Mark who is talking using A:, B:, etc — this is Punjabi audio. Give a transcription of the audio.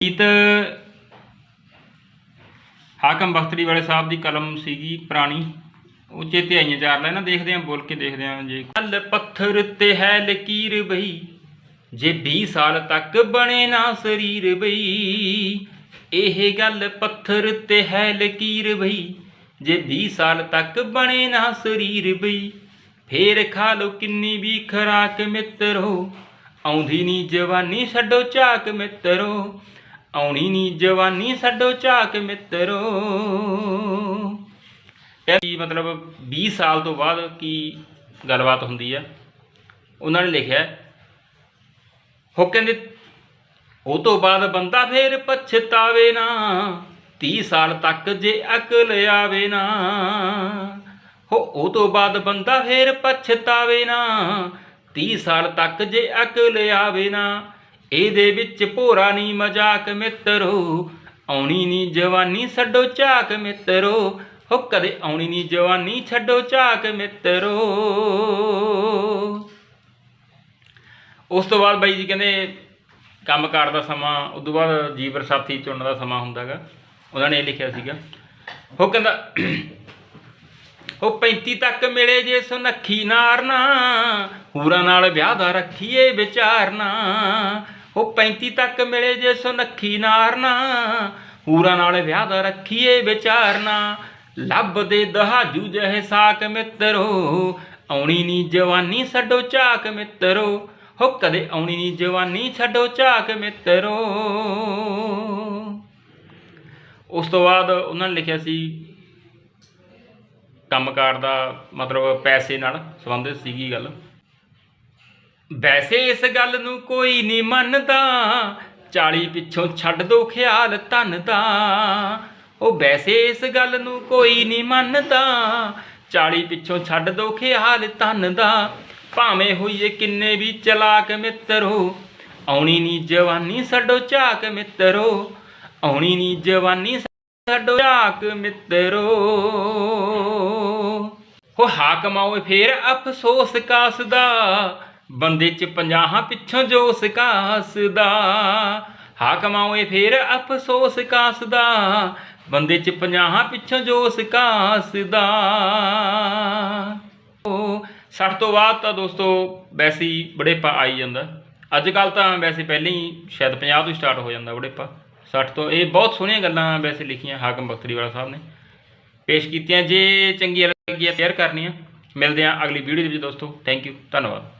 A: ਗੀਤ ਹਾਕਮ ਬਖਤਰੀ ਵਾਲੇ ਸਾਹਿਬ ਦੀ ਕਲਮ ਸੀਗੀ ਪੁਰਾਣੀ। ਉਹ ਚੇਤੇ ਆਈਆਂ ਚਾਰ ਲੈਣਾ ਦੇਖਦੇ ਆਂ, ਬੋਲ ਕੇ ਦੇਖਦੇ ਆਂ ਜੇ। ਕੱਲ ਪੱਥਰ ਤੇ ਹੈ ਲਕੀਰ ਬਈ, ਜੇ 20 ਸਾਲ ਤੱਕ ਬਣੇ ਨਾ ਸਰੀਰ ਬਈ, ਇਹ ਗੱਲ ਪੱਥਰ ਤੇ ਹੈ ਲਕੀਰ ਬਈ, ਜੇ 20 ਸਾਲ ਤੱਕ ਬਣੇ ਨਾ ਸਰੀਰ ਬਈ, ਫੇਰ ਖਾ ਲੋ ਕਿੰਨੀ ਵੀ ਖਰਾਕ ਮਿੱਤਰੋ, ਆਉਂਦੀ ਨੀ ਜਵਾਨੀ ਛੱਡੋ ਝਾਕ ਮਿੱਤਰੋ ਆਉਣੀ ਨੀ ਜਵਾਨੀ ਛੱਡੋ ਝਾਕ ਮਿੱਤਰੋ। ਇਹ ਮਤਲਬ 20 ਸਾਲ ਤੋਂ ਬਾਅਦ ਕੀ ਗੱਲਬਾਤ ਹੁੰਦੀ ਆ। ਉਹਨਾਂ ਨੇ ਲਿਖਿਆ ਹੋ ਕਹਿੰਦੇ ਉਹ ਤੋਂ ਬਾਅਦ ਬੰਦਾ ਫੇਰ ਪਛਤਾਵੇ ਨਾ 30 ਸਾਲ ਤੱਕ ਜੇ ਅਕਲ ਆਵੇ ਨਾ। ਹੋ, ਉਹ ਤੋਂ ਬਾਅਦ ਬੰਦਾ ਫੇਰ ਪਛਤਾਵੇ ਨਾ 30 ਸਾਲ ਤੱਕ ਜੇ ਅਕਲ ਆਵੇ ਨਾ। ਇਹਦੇ ਵਿੱਚ ਭੋਰਾ ਨਹੀਂ ਮਜ਼ਾਕ ਮਿੱਤਰੋ, ਆਉਣੀ ਨਹੀਂ ਜਵਾਨੀ ਛੱਡੋ ਝਾਕ ਮਿੱਤਰੋ, ਹੋ ਕਦੇ ਆਉਣੀ ਨਹੀਂ ਜਵਾਨੀ ਛੱਡੋ ਝਾਕ ਮਿੱਤਰੋ। ਉਸ ਤੋਂ ਬਾਅਦ ਬਾਈ ਜੀ ਕਹਿੰਦੇ ਕੰਮਕਾਰ ਦਾ ਸਮਾਂ, ਉਸ ਤੋਂ ਬਾਅਦ ਜੀਵਨ ਸਾਥੀ ਚੁਣਨ ਦਾ ਸਮਾਂ ਹੁੰਦਾਗਾ। ਉਹਨਾਂ ਨੇ ਇਹ ਲਿਖਿਆ ਸੀਗਾ। ਉਹ ਕਹਿੰਦਾ ਉਹ 35 ਤੱਕ ਮਿਲੇ ਜੇ ਸੁਨੱਖੀ ਨਾਰਨਾ, ਹੂਰਾਂ ਨਾਲ ਵਿਆਹ ਦਾ ਰੱਖੀਏ ਵਿਚਾਰਨਾ ਉਹ 35 ਤੱਕ ਮਿਲੇ ਜੇ ਸੁਨੱਖੀ ਨਾਰਨਾ ਹੂਰਾਂ ਨਾਲ ਵਿਆਹ ਦਾ ਰੱਖੀਏ ਵਿਚਾਰਨਾ ਲੱਭਦੇ ਦਹਾਜੂ ਜਿਹੇ ਸਾਕ ਮਿੱਤਰੋ, ਆਉਣੀ ਨੀ ਜਵਾਨੀ ਛੱਡੋ ਝਾਕ ਮਿੱਤਰੋ। ਹੋ ਕਦੇ ਆਉਣੀ ਨੀ ਜਵਾਨੀ ਛੱਡੋ ਝਾਕ ਮਿੱਤਰੋ। ਉਸ ਤੋਂ ਬਾਅਦ ਉਹਨਾਂ ਨੇ ਲਿਖਿਆ ਸੀ, ਕੰਮਕਾਰ ਦਾ ਮਤਲਬ ਪੈਸੇ ਨਾਲ ਸੰਬੰਧਿਤ ਸੀਗੀ ਗੱਲ। ਵੈਸੇ ਇਸ ਗੱਲ ਨੂੰ ਕੋਈ ਨਹੀਂ ਮੰਨਦਾ। 40 ਪਿੱਛੋਂ ਛੱਡ ਦੋ ਖਿਆਲ ਧਨ ਦਾ। ਉਹ ਵੈਸੇ ਇਸ ਗੱਲ ਨੂੰ ਕੋਈ ਨਹੀਂ ਮੰਨਦਾ। 40 ਪਿੱਛੋਂ ਛੱਡ ਦੋ ਖਿਆਲ ਧਨ ਦਾ। ਭਾਵੇਂ ਹੋਈਏ ਕਿੰਨੇ ਵੀ ਚਲਾਕ ਮਿੱਤਰੋ, ਆਉਣੀ ਨਹੀਂ ਜਵਾਨੀ ਸਾਡੋ ਝਾਕ ਮਿੱਤਰੋ, ਆਉਣੀ ਨਹੀਂ ਜਵਾਨੀ ਛੱਡੋ ਝਾਕ ਮਿੱਤਰੋ। ਹੋ ਹਾਕਮਾਓ ਫੇਰ ਅਫਸੋਸ ਕਾਸ ਦਾ ਬੰਦੇ ਚ ਪੰਜਾਹਾਂ ਪਿੱਛੋਂ ਜੋ ਸਕਾਸਦਾ ਦਾ ਹਾਕਮਾਓ ਫੇਰ ਅਫਸੋਸ ਕਾਸ ਦਾ ਬੰਦੇ ਚ ਪੰਜਾਹਾਂ ਪਿੱਛੋਂ ਜੋ ਸਕਾਸਦਾ। ਉਹ 60 ਤੋਂ ਬਾਅਦ ਤਾਂ ਦੋਸਤੋ ਵੈਸੇ ਹੀ ਬੜੇਪਾ ਆਈ ਜਾਂਦਾ। ਅੱਜ ਕੱਲ ਤਾਂ ਵੈਸੇ ਪਹਿਲਾਂ ਹੀ ਸ਼ਾਇਦ 50 ਤੋਂ ਸਟਾਰਟ ਹੋ ਜਾਂਦਾ ਬੜੇਪਾ 60 ਤੋਂ, ਇਹ ਬਹੁਤ ਸੋਹਣੀਆਂ ਗੱਲਾਂ ਵੈਸੇ ਲਿਖੀਆਂ ਹਾਕਮ ਬਖਤਰੀ ਵਾਲਾ ਸਾਹਿਬ ਨੇ। ਪੇਸ਼ ਕੀਤੀਆਂ ਜੇ ਚੰਗੀਆਂ ਲੱਗੀਆਂ ਸ਼ੇਅਰ ਕਰਨੀਆਂ। ਮਿਲਦੇ ਹਾਂ ਅਗਲੀ ਵੀਡੀਓ ਦੇ ਵਿੱਚ ਦੋਸਤੋ। ਥੈਂਕ ਯੂ ਧੰਨਵਾਦ।